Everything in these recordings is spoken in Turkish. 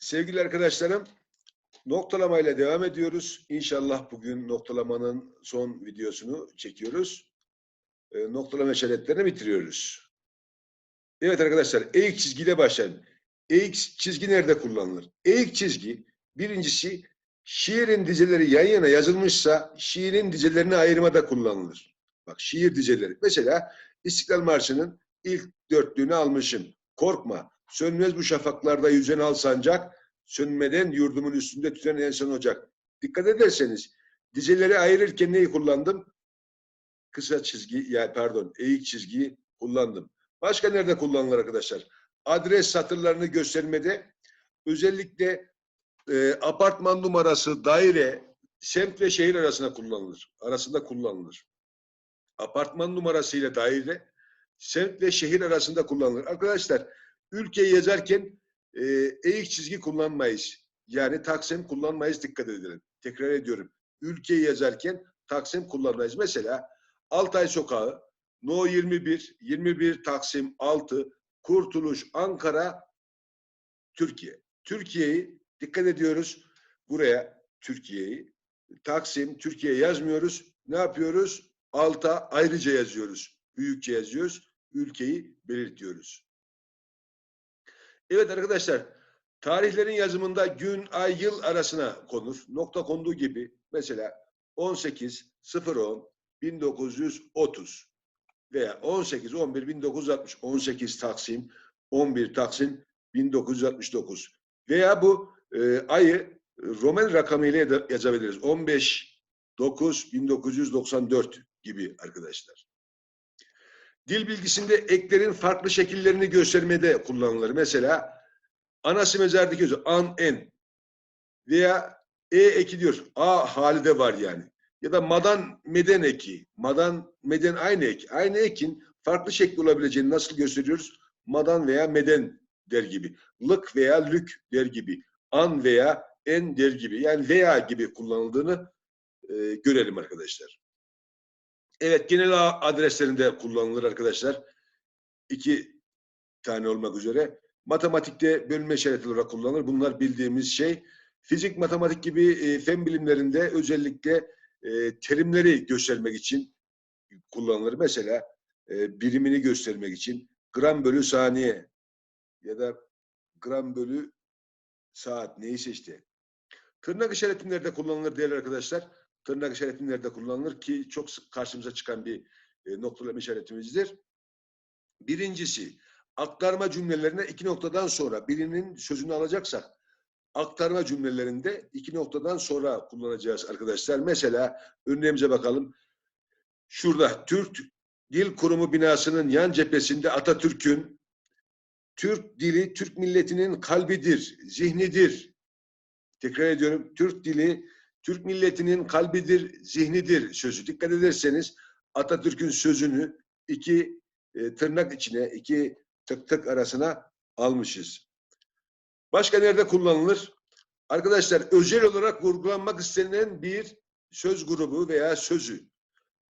Sevgili arkadaşlarım, noktalamayla devam ediyoruz. İnşallah bugün noktalamanın son videosunu çekiyoruz. E, noktalama işaretlerini bitiriyoruz. Evet arkadaşlar, eğik çizgiyle başlayalım. Eğik çizgi nerede kullanılır? Eğik çizgi, birincisi şiirin dizeleri yan yana yazılmışsa şiirin dizelerini ayırmada kullanılır. Bak şiir dizeleri. Mesela İstiklal Marşı'nın ilk dörtlüğünü almışım. Korkma, sönmez bu şafaklarda yüzen al sancak, sönmeden yurdumun üstünde tüten en son ocak. Dikkat ederseniz dizeleri ayırırken neyi kullandım? Kısa çizgi, ya pardon, eğik çizgiyi kullandım. Başka nerede kullanılır arkadaşlar? Adres satırlarını göstermede özellikle e, apartman numarası, daire, semt ve şehir arasında kullanılır. Arasında kullanılır. Apartman numarası ile daire, semt ve şehir arasında kullanılır. Arkadaşlar ülkeyi yazarken e, eğik çizgi kullanmayız. Yani taksim kullanmayız dikkat edelim. Tekrar ediyorum. Ülkeyi yazarken taksim kullanmayız. Mesela Altay Sokağı, No 21, 21 Taksim 6, Kurtuluş, Ankara, Türkiye. Türkiye'yi dikkat ediyoruz. Buraya Türkiye'yi. Taksim, Türkiye yazmıyoruz. Ne yapıyoruz? Alta ayrıca yazıyoruz. Büyükçe yazıyoruz. Ülkeyi belirtiyoruz. Evet arkadaşlar, tarihlerin yazımında gün, ay, yıl arasına konur. Nokta konduğu gibi mesela 18 010 1930 veya 18 11 1960 18 Taksim 11 Taksim 1969 veya bu e, ayı Roman rakamıyla yazabiliriz. 15 9 1994 gibi arkadaşlar. Dil bilgisinde eklerin farklı şekillerini göstermede kullanılır. Mesela anası mezardaki özü an en veya e eki diyor. A hali de var yani. Ya da madan meden eki. Madan meden aynı ek. Aynı ekin farklı şekli olabileceğini nasıl gösteriyoruz? Madan veya meden der gibi. Lık veya lük der gibi. An veya en der gibi. Yani veya gibi kullanıldığını e, görelim arkadaşlar. Evet genel adreslerinde kullanılır arkadaşlar. İki tane olmak üzere. Matematikte bölme işareti olarak kullanılır. Bunlar bildiğimiz şey. Fizik, matematik gibi e, fen bilimlerinde özellikle e, terimleri göstermek için kullanılır. Mesela e, birimini göstermek için gram bölü saniye ya da gram bölü saat neyse işte. Tırnak işareti nerede kullanılır değerli arkadaşlar? Tırnak işareti nerede kullanılır ki çok sık karşımıza çıkan bir e, noktalama işaretimizdir. Birincisi aktarma cümlelerine iki noktadan sonra birinin sözünü alacaksak aktarma cümlelerinde iki noktadan sonra kullanacağız arkadaşlar. Mesela örneğimize bakalım. Şurada Türk Dil Kurumu binasının yan cephesinde Atatürk'ün Türk dili Türk milletinin kalbidir, zihnidir. Tekrar ediyorum. Türk dili Türk milletinin kalbidir, zihnidir sözü. Dikkat ederseniz Atatürk'ün sözünü iki e, tırnak içine, iki tık tık arasına almışız. Başka nerede kullanılır? Arkadaşlar özel olarak vurgulanmak istenilen bir söz grubu veya sözü.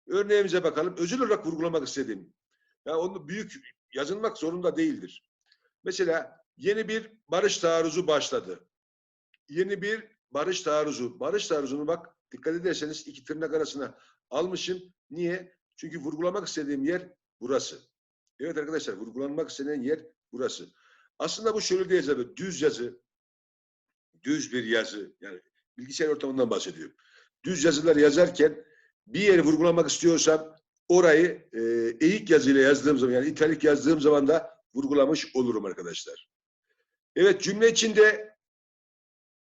Örneğimize bakalım. Özel olarak vurgulamak istediğim. Ya onu büyük yazılmak zorunda değildir. Mesela yeni bir barış taarruzu başladı. Yeni bir barış taarruzu. Barış taarruzunu bak dikkat ederseniz iki tırnak arasına almışım. Niye? Çünkü vurgulamak istediğim yer burası. Evet arkadaşlar vurgulanmak istenen yer burası. Aslında bu şöyle değil yazı, düz yazı, düz bir yazı, yani bilgisayar ortamından bahsediyorum. Düz yazılar yazarken bir yeri vurgulamak istiyorsam orayı e, eğik yazıyla yazdığım zaman, yani italik yazdığım zaman da vurgulamış olurum arkadaşlar. Evet cümle içinde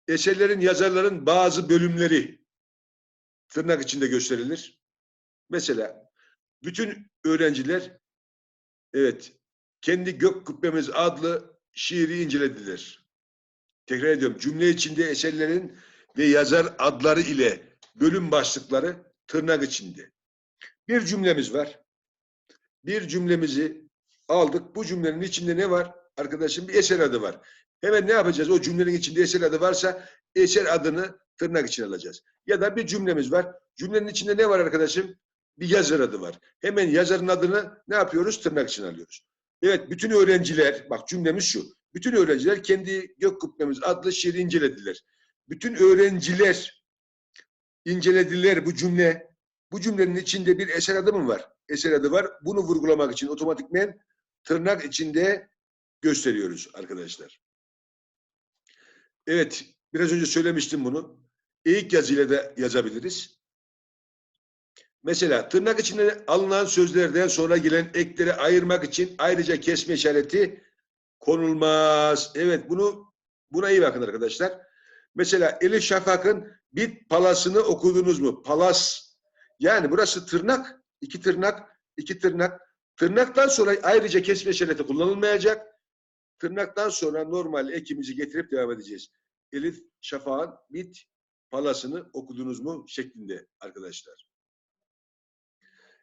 eserlerin, yazarların bazı bölümleri tırnak içinde gösterilir. Mesela bütün öğrenciler evet kendi gök kubbemiz adlı şiiri incelediler. Tekrar ediyorum. Cümle içinde eserlerin ve yazar adları ile bölüm başlıkları tırnak içinde. Bir cümlemiz var. Bir cümlemizi aldık. Bu cümlenin içinde ne var? Arkadaşım bir eser adı var. Hemen ne yapacağız? O cümlenin içinde eser adı varsa eser adını tırnak içine alacağız. Ya da bir cümlemiz var. Cümlenin içinde ne var arkadaşım? Bir yazar adı var. Hemen yazarın adını ne yapıyoruz? Tırnak içine alıyoruz. Evet bütün öğrenciler, bak cümlemiz şu. Bütün öğrenciler kendi gök kubbemiz adlı şiiri incelediler. Bütün öğrenciler incelediler bu cümle. Bu cümlenin içinde bir eser adı mı var? Eser adı var. Bunu vurgulamak için otomatikmen tırnak içinde gösteriyoruz arkadaşlar. Evet, biraz önce söylemiştim bunu. Eğik yazıyla da yazabiliriz. Mesela tırnak içinde alınan sözlerden sonra gelen ekleri ayırmak için ayrıca kesme işareti konulmaz. Evet bunu buna iyi bakın arkadaşlar. Mesela Elif Şafak'ın bit palasını okudunuz mu? Palas. Yani burası tırnak, iki tırnak, iki tırnak. Tırnaktan sonra ayrıca kesme işareti kullanılmayacak. Tırnaktan sonra normal ekimizi getirip devam edeceğiz. Elif Şafak'ın bit palasını okudunuz mu şeklinde arkadaşlar.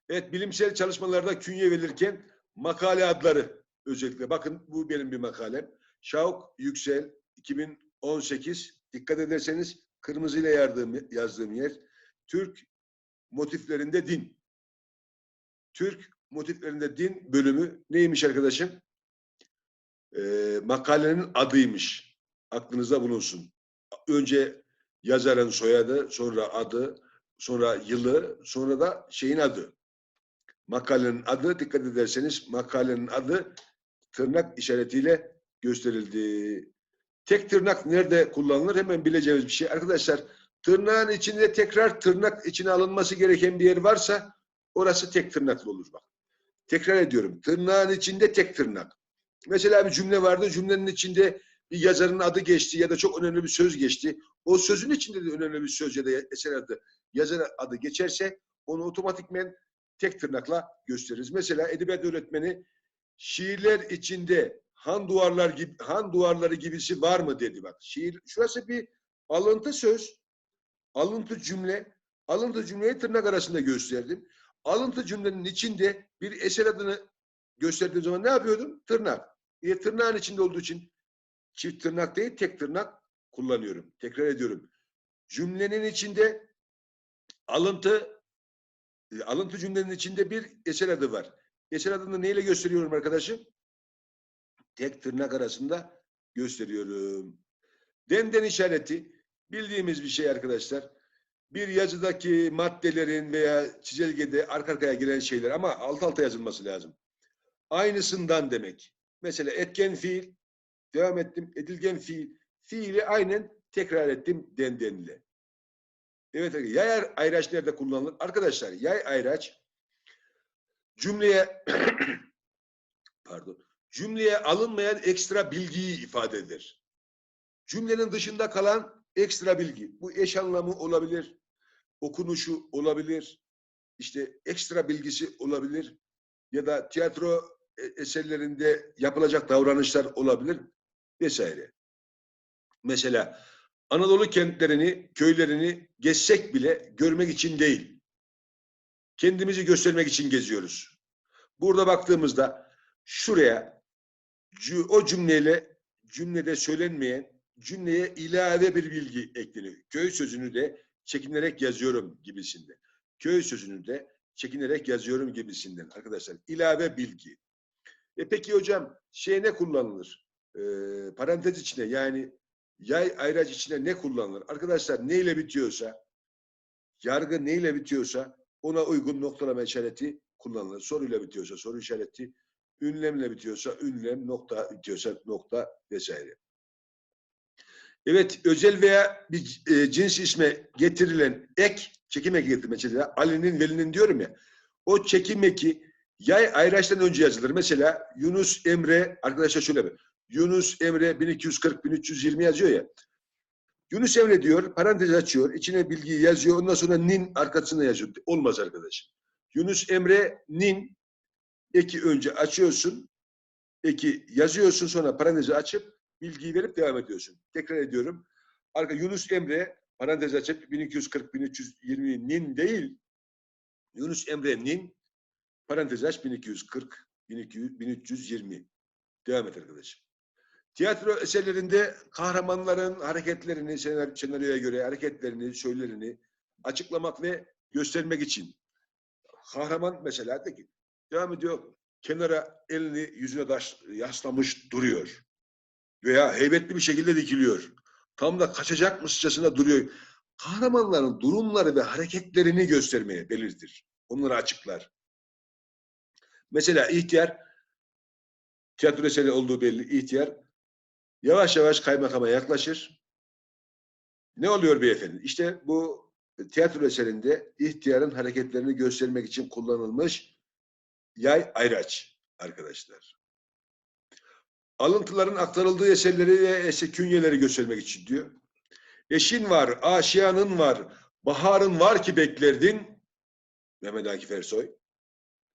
Evet bilimsel çalışmalarda künye verilirken makale adları özellikle. Bakın bu benim bir makalem. Şavk Yüksel 2018 dikkat ederseniz kırmızıyla yazdığım, yazdığım yer Türk motiflerinde din. Türk motiflerinde din bölümü neymiş arkadaşım? Ee, makalenin adıymış. Aklınızda bulunsun. Önce yazarın soyadı, sonra adı, sonra yılı, sonra da şeyin adı. Makalenin adı, dikkat ederseniz makalenin adı tırnak işaretiyle gösterildi. Tek tırnak nerede kullanılır hemen bileceğimiz bir şey. Arkadaşlar tırnağın içinde tekrar tırnak içine alınması gereken bir yer varsa orası tek tırnaklı olur bak. Tekrar ediyorum. Tırnağın içinde tek tırnak. Mesela bir cümle vardı. Cümlenin içinde bir yazarın adı geçti ya da çok önemli bir söz geçti. O sözün içinde de önemli bir söz ya da eser adı, yazar adı geçerse onu otomatikmen tek tırnakla gösteririz. Mesela edebiyat öğretmeni şiirler içinde han duvarlar gibi han duvarları gibisi var mı dedi bak. Şiir şurası bir alıntı söz. Alıntı cümle. Alıntı cümleyi tırnak arasında gösterdim. Alıntı cümlenin içinde bir eser adını gösterdiğim zaman ne yapıyordum? Tırnak. E, tırnağın içinde olduğu için çift tırnak değil tek tırnak kullanıyorum. Tekrar ediyorum. Cümlenin içinde alıntı e, alıntı cümlenin içinde bir eser adı var. Eser adını neyle gösteriyorum arkadaşım? Tek tırnak arasında gösteriyorum. Denden işareti bildiğimiz bir şey arkadaşlar. Bir yazıdaki maddelerin veya çizelgede arka arkaya gelen şeyler ama alt alta yazılması lazım. Aynısından demek. Mesela etken fiil, devam ettim. Edilgen fiil, fiili aynen tekrar ettim dendenle. Evet, yay ayraç nerede kullanılır? Arkadaşlar yay ayraç cümleye pardon cümleye alınmayan ekstra bilgiyi ifade eder. Cümlenin dışında kalan ekstra bilgi. Bu eş anlamı olabilir, okunuşu olabilir, işte ekstra bilgisi olabilir ya da tiyatro eserlerinde yapılacak davranışlar olabilir vesaire. Mesela Anadolu kentlerini, köylerini gezsek bile görmek için değil. Kendimizi göstermek için geziyoruz. Burada baktığımızda şuraya o cümleyle cümlede söylenmeyen cümleye ilave bir bilgi ekleniyor. Köy sözünü de çekinerek yazıyorum gibisinde. Köy sözünü de çekinerek yazıyorum gibisinden arkadaşlar. ilave bilgi. E peki hocam şey ne kullanılır? E, parantez içine yani yay ayraç içine ne kullanılır? Arkadaşlar neyle bitiyorsa yargı neyle bitiyorsa ona uygun noktalama işareti kullanılır. Soruyla bitiyorsa soru işareti, ünlemle bitiyorsa ünlem, nokta bitiyorsa nokta vesaire. Evet, özel veya bir e, cins isme getirilen ek, çekim eki getir mesela Ali'nin, Veli'nin diyorum ya, o çekim eki yay ayraçtan önce yazılır. Mesela Yunus Emre, arkadaşlar şöyle bir, Yunus Emre 1240-1320 yazıyor ya, Yunus Emre diyor, parantez açıyor, içine bilgiyi yazıyor, ondan sonra nin arkasına yazıyor. Olmaz arkadaşım. Yunus Emre nin eki önce açıyorsun, eki yazıyorsun, sonra parantezi açıp bilgiyi verip devam ediyorsun. Tekrar ediyorum. Arka Yunus Emre parantez açıp 1240-1320 nin değil, Yunus Emre nin parantez aç 1240 1320. Devam et arkadaşım. Tiyatro eserlerinde kahramanların hareketlerini, senaryoya göre hareketlerini, söylerini açıklamak ve göstermek için. Kahraman mesela de ki, devam ediyor, kenara elini yüzüne taş, yaslamış duruyor. veya heybetli bir şekilde dikiliyor. Tam da kaçacakmışçasına duruyor. Kahramanların durumları ve hareketlerini göstermeye belirtir. Onları açıklar. Mesela ihtiyar, tiyatro eseri olduğu belli ihtiyar, yavaş yavaş kaymakama yaklaşır. Ne oluyor beyefendi? İşte bu tiyatro eserinde ihtiyarın hareketlerini göstermek için kullanılmış yay ayraç arkadaşlar. Alıntıların aktarıldığı eserleri ve eser künyeleri göstermek için diyor. Eşin var, aşiyanın var, baharın var ki beklerdin. Mehmet Akif Ersoy.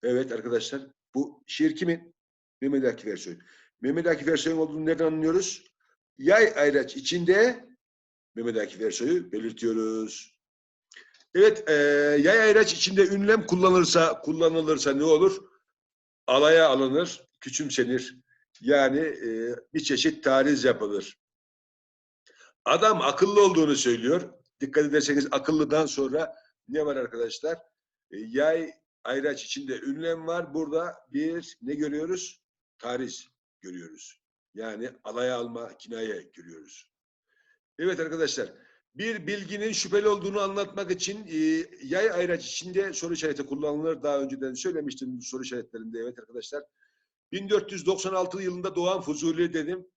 Evet arkadaşlar bu şiir kimin? Mehmet Akif Ersoy. Mehmet Akif Ersoy'un olduğunu nereden anlıyoruz? Yay ayraç içinde Mehmet Akif Ersoy'u belirtiyoruz. Evet, e, yay ayraç içinde ünlem kullanılırsa kullanılırsa ne olur? Alaya alınır, küçümsenir. Yani e, bir çeşit tariz yapılır. Adam akıllı olduğunu söylüyor. Dikkat ederseniz akıllıdan sonra ne var arkadaşlar? E, yay ayraç içinde ünlem var. Burada bir ne görüyoruz? Tariz görüyoruz. Yani alaya alma, kinaye görüyoruz. Evet arkadaşlar, bir bilginin şüpheli olduğunu anlatmak için e, yay ayraç içinde soru işareti kullanılır. Daha önceden söylemiştim soru işaretlerinde. Evet arkadaşlar. 1496 yılında doğan Fuzuli dedim.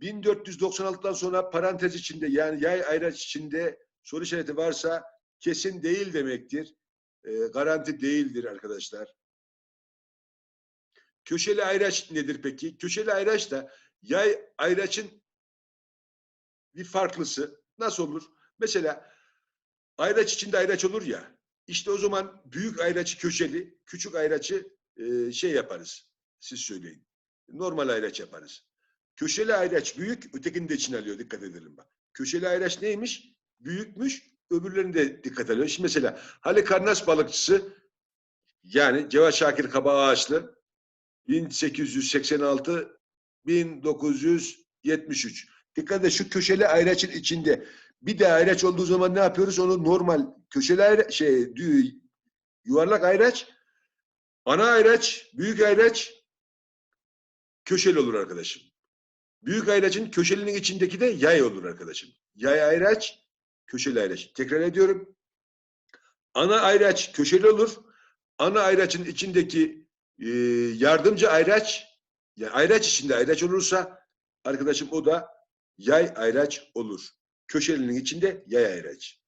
1496'dan sonra parantez içinde yani yay ayraç içinde soru işareti varsa kesin değil demektir. E, garanti değildir arkadaşlar. Köşeli ayraç nedir peki? Köşeli ayraç da yay ayraçın bir farklısı. Nasıl olur? Mesela ayraç içinde ayraç olur ya. İşte o zaman büyük ayraçı köşeli, küçük ayraçı e, şey yaparız. Siz söyleyin. Normal ayraç yaparız. Köşeli ayraç büyük, ötekini de içine alıyor. Dikkat edelim bak. Köşeli ayraç neymiş? Büyükmüş, öbürlerini de dikkat alıyor. Şimdi mesela Halikarnas balıkçısı yani Cevat Şakir Kaba Ağaçlı 1886 1973. Dikkat et şu köşeli ayraçın içinde bir de ayraç olduğu zaman ne yapıyoruz? Onu normal köşeli ayraç, şey yuvarlak ayraç, ana ayraç, büyük ayraç köşeli olur arkadaşım. Büyük ayraçın köşelinin içindeki de yay olur arkadaşım. Yay ayraç, köşeli ayraç. Tekrar ediyorum. Ana ayraç köşeli olur. Ana ayraçın içindeki e, yardımcı ayraç, yani ayraç içinde ayraç olursa arkadaşım o da yay ayraç olur. Köşelinin içinde yay ayraç.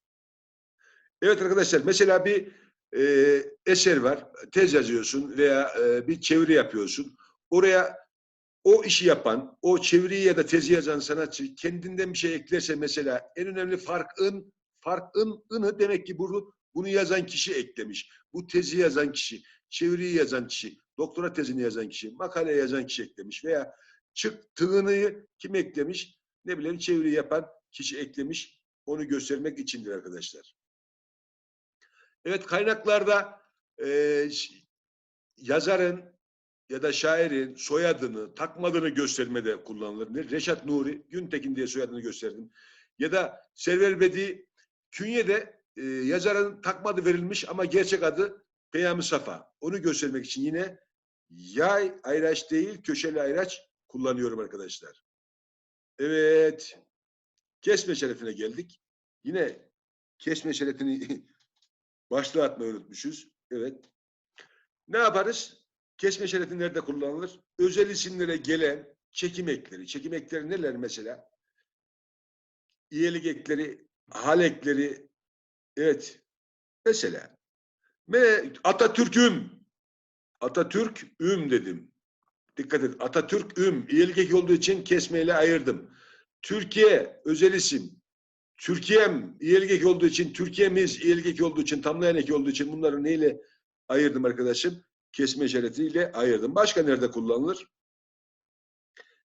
Evet arkadaşlar mesela bir e, eser var. Tez yazıyorsun veya e, bir çeviri yapıyorsun. Oraya o işi yapan, o çeviriyi ya da tezi yazan sanatçı kendinden bir şey eklerse mesela en önemli farkın farkın ını demek ki bunu bunu yazan kişi eklemiş. Bu tezi yazan kişi, çeviriyi yazan kişi, doktora tezini yazan kişi, makale yazan kişi eklemiş veya çıktığını kim eklemiş? Ne bileyim çeviri yapan kişi eklemiş. Onu göstermek içindir arkadaşlar. Evet kaynaklarda e, yazarın ya da şairin soyadını, takmadığını göstermede kullanılır. Ne? Reşat Nuri, Güntekin diye soyadını gösterdim. Ya da Server Bedi, künyede e, yazarın takmadı verilmiş ama gerçek adı Peyami Safa. Onu göstermek için yine yay ayraç değil, köşeli ayraç kullanıyorum arkadaşlar. Evet. Kesme şerefine geldik. Yine kesme şerefini başlığa atmayı unutmuşuz. Evet. Ne yaparız? Kesme şerefi nerede kullanılır? Özel isimlere gelen çekim ekleri. Çekim ekleri neler mesela? İyelik ekleri, hal ekleri. Evet. Mesela. Ve Atatürk'üm. Atatürk üm dedim. Dikkat et. Atatürk üm. İyelik eki olduğu için kesmeyle ayırdım. Türkiye özel isim. Türkiye'm iyelik eki olduğu için, Türkiye'miz iyelik eki olduğu için, tamlayan eki olduğu için bunları neyle ayırdım arkadaşım? Kesme işaretiyle ayırdım. Başka nerede kullanılır?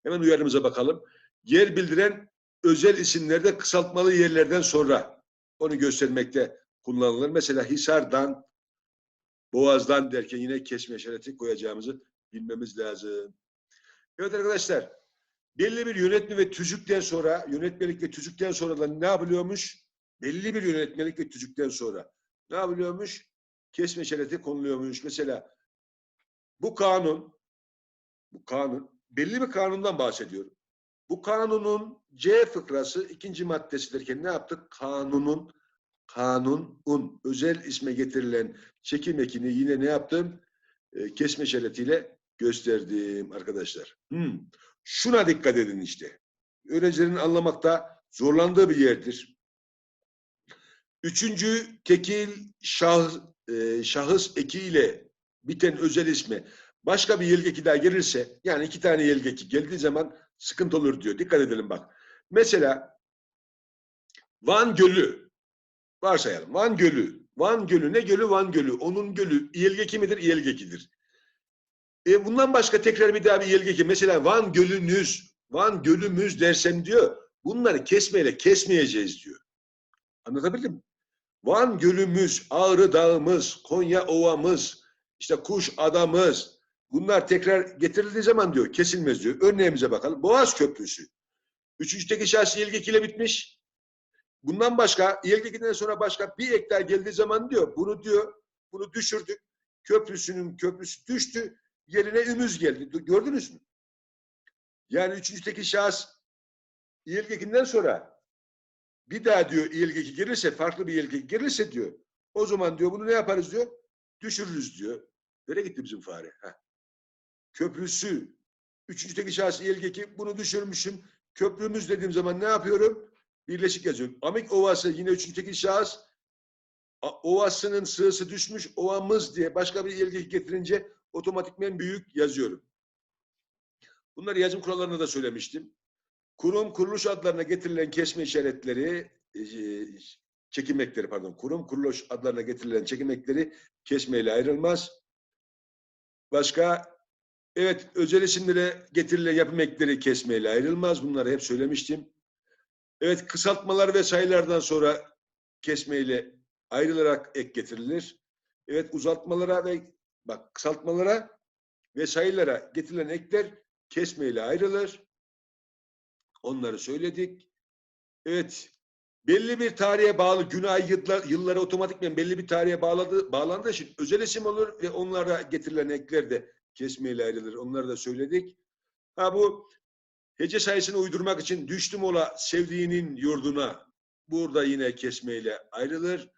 Hemen uyarımıza bakalım. Yer bildiren özel isimlerde kısaltmalı yerlerden sonra onu göstermekte kullanılır. Mesela Hisar'dan, Boğaz'dan derken yine kesme işareti koyacağımızı bilmemiz lazım. Evet arkadaşlar, belli bir yönetme ve tüzükten sonra, yönetmelik ve tüzükten sonra da ne yapılıyormuş? Belli bir yönetmelik ve tüzükten sonra ne yapılıyormuş? Kesme işareti konuluyormuş. Mesela bu kanun, bu kanun, belli bir kanundan bahsediyorum. Bu kanunun C fıkrası ikinci maddesi derken ne yaptık? Kanunun kanunun özel isme getirilen çekim ekini yine ne yaptım? E, kesme işaretiyle gösterdim arkadaşlar. Hmm. Şuna dikkat edin işte. Öğrencilerin anlamakta zorlandığı bir yerdir. Üçüncü tekil şah, e, şahıs ekiyle biten özel isme başka bir yelgeki daha gelirse yani iki tane yelgeki geldiği zaman sıkıntı olur diyor. Dikkat edelim bak. Mesela Van Gölü varsayalım. Van Gölü. Van Gölü ne gölü? Van Gölü. Onun gölü İyelgeki midir? İyelgekidir. E bundan başka tekrar bir daha bir İyelgeki. Mesela Van Gölünüz, Van Gölümüz dersem diyor. Bunları kesmeyle kesmeyeceğiz diyor. Anlatabildim mi? Van Gölümüz, Ağrı Dağımız, Konya Ovamız, işte Kuş Adamız. Bunlar tekrar getirildiği zaman diyor kesilmez diyor. Örneğimize bakalım. Boğaz Köprüsü. Üçüncü teki şahsi İyelgek ile bitmiş. Bundan başka İyelgek'ten sonra başka bir ek daha geldiği zaman diyor bunu diyor bunu düşürdük. Köprüsünün köprüsü düştü. Yerine ümüz geldi. Gördünüz mü? Yani üçüncü teki şahıs İyelgek'inden sonra bir daha diyor İyelgek'i gelirse farklı bir İyelgek gelirse diyor o zaman diyor bunu ne yaparız diyor düşürürüz diyor. Nereye gitti bizim fare? Heh. Köprüsü üçüncü teki şahıs İyelgek'i bunu düşürmüşüm. Köprümüz dediğim zaman ne yapıyorum? Birleşik yazıyorum. Amik Ovası yine üçüncü tekil şahıs. Ovasının sığısı düşmüş. Ovamız diye başka bir ilgi getirince otomatikmen büyük yazıyorum. Bunları yazım kurallarında da söylemiştim. Kurum kuruluş adlarına getirilen kesme işaretleri e, çekim ekleri pardon. Kurum kuruluş adlarına getirilen çekim ekleri kesmeyle ayrılmaz. Başka evet özel isimlere getirilen yapım ekleri kesmeyle ayrılmaz. Bunları hep söylemiştim. Evet kısaltmalar ve sayılardan sonra kesmeyle ayrılarak ek getirilir. Evet uzatmalara ve bak kısaltmalara ve sayılara getirilen ekler kesmeyle ayrılır. Onları söyledik. Evet belli bir tarihe bağlı gün ay yıllar, yıllara otomatikmen belli bir tarihe bağladı, bağlandığı için özel isim olur ve onlara getirilen ekler de kesmeyle ayrılır. Onları da söyledik. Ha bu Hece sayısını uydurmak için düştüm ola sevdiğinin yurduna burada yine kesmeyle ayrılır.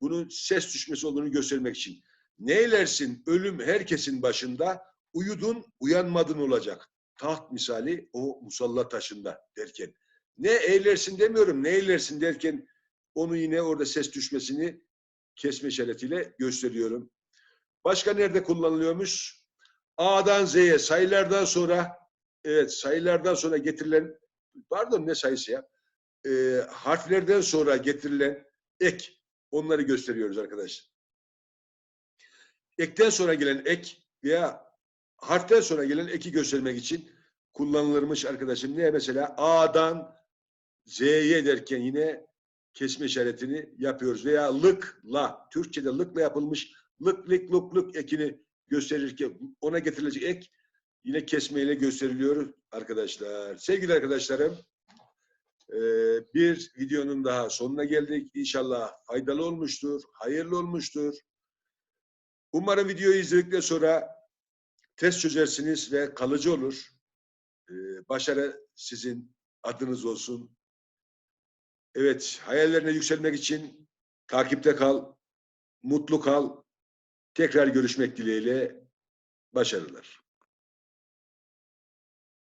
Bunun ses düşmesi olduğunu göstermek için. Neylersin ölüm herkesin başında, uyudun uyanmadın olacak. Taht misali o musalla taşında derken. Ne eylersin demiyorum, ne eylersin derken onu yine orada ses düşmesini kesme işaretiyle gösteriyorum. Başka nerede kullanılıyormuş? A'dan Z'ye sayılardan sonra Evet sayılardan sonra getirilen pardon ne sayısı ya? E, harflerden sonra getirilen ek onları gösteriyoruz arkadaşlar. Ekten sonra gelen ek veya harften sonra gelen eki göstermek için kullanılırmış arkadaşım. Ne mesela A'dan Z'ye derken yine kesme işaretini yapıyoruz. Veya lıkla, Türkçe'de lıkla yapılmış lık, lık, lık, lık ekini gösterirken ona getirilecek ek yine kesmeyle gösteriliyor arkadaşlar. Sevgili arkadaşlarım, e, bir videonun daha sonuna geldik. İnşallah faydalı olmuştur, hayırlı olmuştur. Umarım videoyu izledikten sonra test çözersiniz ve kalıcı olur. E, başarı sizin adınız olsun. Evet, hayallerine yükselmek için takipte kal, mutlu kal. Tekrar görüşmek dileğiyle başarılar.